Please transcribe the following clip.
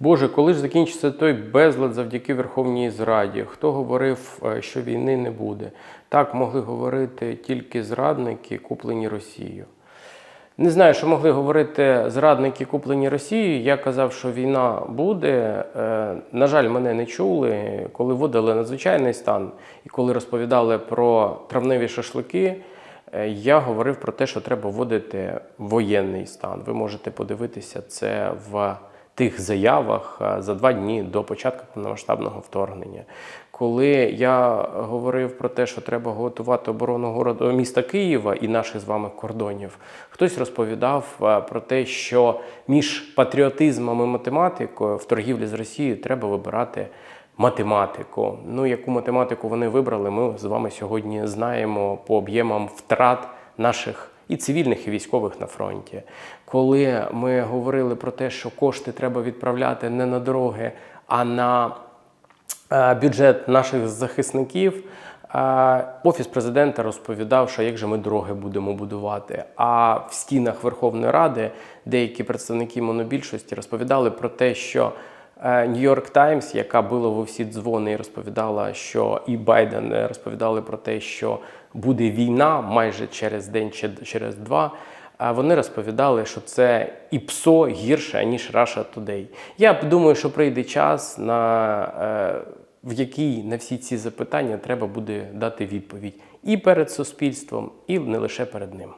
Боже, коли ж закінчиться той безлад завдяки Верховній Зраді? Хто говорив, е, що війни не буде? Так могли говорити тільки зрадники, куплені Росією. Не знаю, що могли говорити зрадники, куплені Росією. Я казав, що війна буде. Е, На жаль, мене не чули. Коли вводили надзвичайний стан і коли розповідали про травневі шашлики, е, я говорив про те, що треба вводити воєнний стан. Ви можете подивитися це в тих заявах е, за два дні до початку повномасштабного вторгнення. Коли я говорив про те, що треба готувати оборону городу міста Києва і наших з вами кордонів, хтось розповідав е, про те, що між патріотизмом і математикою в торгівлі з Росією треба вибирати математику. Ну, яку математику вони вибрали, ми з вами сьогодні знаємо по об'ємам втрат наших і цивільних, і військових на фронті. Коли ми говорили про те, що кошти треба відправляти не на дороги, а на е, бюджет наших захисників. е, Офіс президента розповідав, що як же ми дороги будемо будувати. А в стінах Верховної Ради деякі представники монобільшості розповідали про те, що Нью-Йорк Таймс, яка била в усі дзвони і розповідала, що і Байден е, розповідали про те, що буде війна майже через день чи через два. А вони розповідали, що це і ПСО гірше, ніж Russia Today. Я думаю, що прийде час, на, е, в який на всі ці запитання треба буде дати відповідь і перед суспільством, і не лише перед ним.